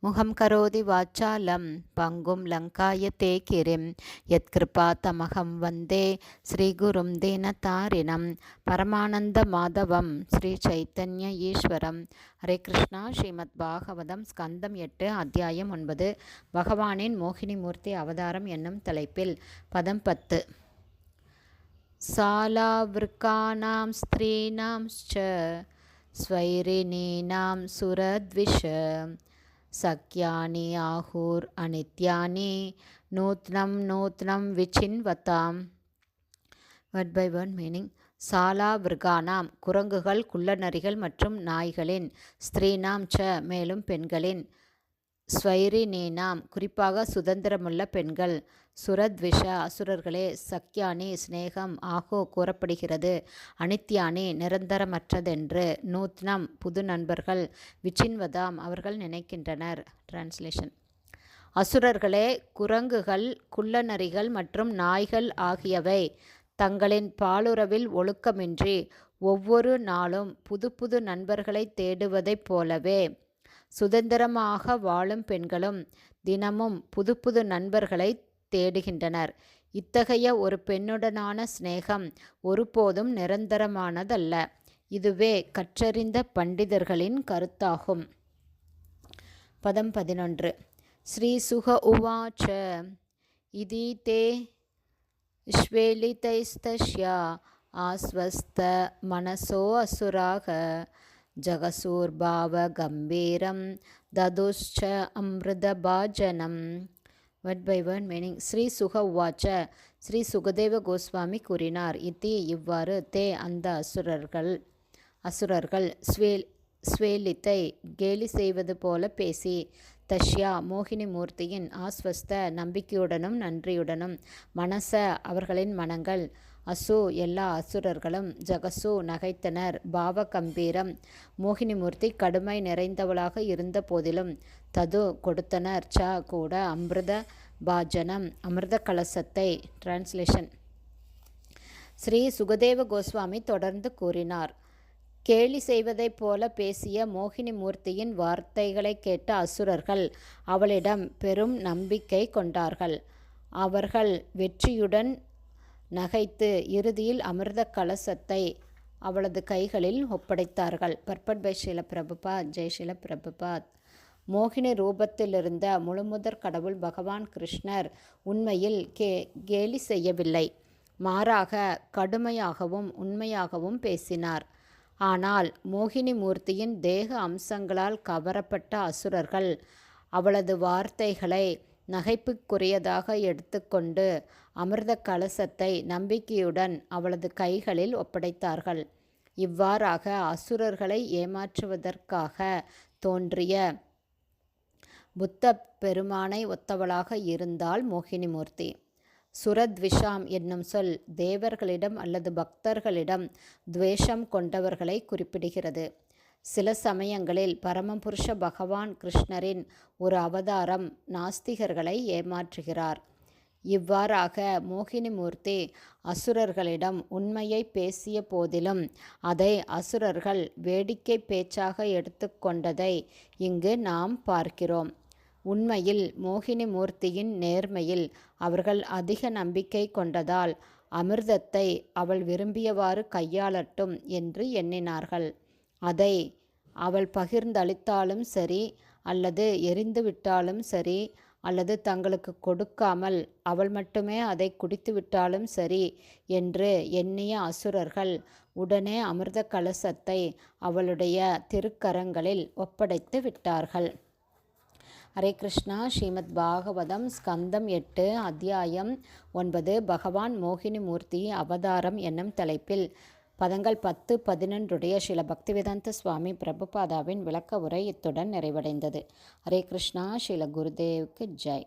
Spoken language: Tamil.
முகம் கரோதி வாச்சாலம் பங்கும் லங்காயத்தே கிரிம் யத்கிருபா தமகம் வந்தே ஸ்ரீகுரும் தீனதாரிணம் பரமானந்த மாதவம் ஸ்ரீ சைத்தன்ய ஈஸ்வரம். ஹரே கிருஷ்ணா ஸ்ரீமத் பாகவதம் ஸ்கந்தம் எட்டு அத்தியாயம் ஒன்பது. பகவானின் மோகினி மூர்த்தி அவதாரம் என்னும் தலைப்பில் பதம் பத்து. சாலாவிற்கானாம் ஸ்திரீனாம் ஸ்வைரிணீனாம் சுரத்விஷ. சக்யானி ஆகூர் அனித்யானி நூத்னம் நூத்னம் விச்சின்வதாம் வட் பை ஒன் மீனிங் சாலா விர்கானாம் குரங்குகள் குள்ளநரிகள் மற்றும் நாய்களின் ஸ்திரீனாம் ச மேலும் பெண்களின்। ஸ்வைரினீனாம். குறிப்பாக சுதந்திரமுள்ள பெண்கள். சுரத்விஷ அசுரர்களே சக்யானி சிநேகம் ஆகோ கூறப்படுகிறது. அனித்யானி நிரந்தரமற்றதென்று. நூத்னம் புது நண்பர்கள். விச்சின்வதாம் அவர்கள் நினைக்கின்றனர். டிரான்ஸ்லேஷன் அசுரர்களே குரங்குகள் குள்ளநரிகள் மற்றும் நாய்கள் ஆகியவை தங்களின் பாலுறவில் ஒழுக்கமின்றி ஒவ்வொரு நாளும் புது புது நண்பர்களை தேடுவதைப் போலவே சுதந்திரமாக வாழும் பெண்களும் தினமும் புது புது நண்பர்களை தேடுகின்றனர். இத்தகைய ஒரு பெண்ணுடனான சிநேகம் ஒருபோதும் நிரந்தரமானதல்ல. இதுவே கற்றறிந்த பண்டிதர்களின் கருத்தாகும். பதம் பதினொன்று. ஸ்ரீ சுக உவாச்ச. இதி தே ஸ்வேலிதைஸ்தஷ்யா ஆஸ்வஸ்த மனசோ அசுராக. ஜகசூர்பாவகம்பீரம் ததுஷ்ச அமிர்தபாஜனம் word by one meaning Sri Shuka உவாச்ச ஸ்ரீ சுகதேவ கோஸ்வாமி கூறினார். இத்தி இவ்வாறு தே அந்த அசுரர்கள் அசுரர்கள் ஸ்வேல் ஸ்வேலித்தை கேலி செய்வது போல பேசி தஷ்யா மோகினி மூர்த்தியின் ஆஸ்வஸ்த நம்பிக்கையுடனும் நன்றியுடனும் மனச அவர்களின் மனங்கள் அசு எல்லா அசுரர்களும் ஜகசு நகைத்தனர். பாவ கம்பீரம் மோகினிமூர்த்தி கடுமை நிறைந்தவளாக இருந்த போதிலும் தது கொடுத்தனர். ச கூட அமிர்த பாஜனம் அமிர்த கலசத்தை. டிரான்ஸ்லேஷன் ஸ்ரீ சுகதேவ கோஸ்வாமி தொடர்ந்து கூறினார். கேலி செய்வதைப் போல பேசிய மோகினி மூர்த்தியின் வார்த்தைகளை கேட்ட அசுரர்கள் அவளிடம் பெரும் நம்பிக்கை கொண்டார்கள். அவர்கள் வெற்றியுடன் நகைத்து இறுதியில் அமிர்த கலசத்தை அவளது கைகளில் ஒப்படைத்தார்கள். பர்பட் பை ஷீல பிரபுபாத் ஜெய்ஷில பிரபுபாத் மோகினி ரூபத்திலிருந்த முழுமுதற் கடவுள் பகவான் கிருஷ்ணர் உண்மையில் கே கேலி செய்யவில்லை. மாறாக கடுமையாகவும் உண்மையாகவும் பேசினார். ஆனால் மோகினி மூர்த்தியின் தேக அம்சங்களால் கவரப்பட்ட அசுரர்கள் அவளது வார்த்தைகளை நகைப்புக்குரியதாக எடுத்துக்கொண்டு அமிர்த கலசத்தை நம்பிக்கையுடன் அவளது கைகளில் ஒப்படைத்தார்கள். இவ்வாறாக அசுரர்களை ஏமாற்றுவதற்காக தோன்றிய புத்த பெருமானை ஒத்தவளாக இருந்தாள் மோகினிமூர்த்தி. சுரத்விஷாம் என்னும் சொல் தேவர்களிடம் அல்லது பக்தர்களிடம் துவேஷம் கொண்டவர்களை குறிப்பிடுகிறது. சில சமயங்களில் பரமபுருஷ பகவான் கிருஷ்ணரின் ஒரு அவதாரம் நாஸ்திகர்களை ஏமாற்றுகிறார். இவ்வாறாக மோகினிமூர்த்தி அசுரர்களிடம் உண்மையை பேசிய போதிலும் அதை அசுரர்கள் வேடிக்கை பேச்சாக எடுத்துக்கொண்டதை இங்கு நாம் பார்க்கிறோம். உண்மையில் மோகினி மூர்த்தியின் நேர்மையில் அவர்கள் அதிக நம்பிக்கை கொண்டதால் அமிர்தத்தை அவள் விரும்பியவாறு கையாளட்டும் என்று எண்ணினார்கள். அதை அவள் பகிர்ந்தளித்தாலும் சரி அல்லது எரிந்துவிட்டாலும் சரி அல்லது தங்களுக்கு கொடுக்காமல் அவள் மட்டுமே அதை குடித்து விட்டாலும் சரி என்று எண்ணிய அசுரர்கள் உடனே அமிர்த கலசத்தை அவளுடைய திருக்கரங்களில் ஒப்படைத்து விட்டார்கள். ஹரே கிருஷ்ணா. ஸ்ரீமத் பாகவதம் ஸ்கந்தம் எட்டு அத்தியாயம் ஒன்பது. பகவான் மோகினி மூர்த்தி அவதாரம் என்னும் தலைப்பில் பதங்கள் பத்து பதினொன்றுடைய ஸ்ரீல பக்திவேதாந்த சுவாமி பிரபுபாதாவின் விளக்க உரை இத்துடன் நிறைவடைந்தது. ஹரே கிருஷ்ணா ஸ்ரீல குருதேவுக்கு ஜெய்.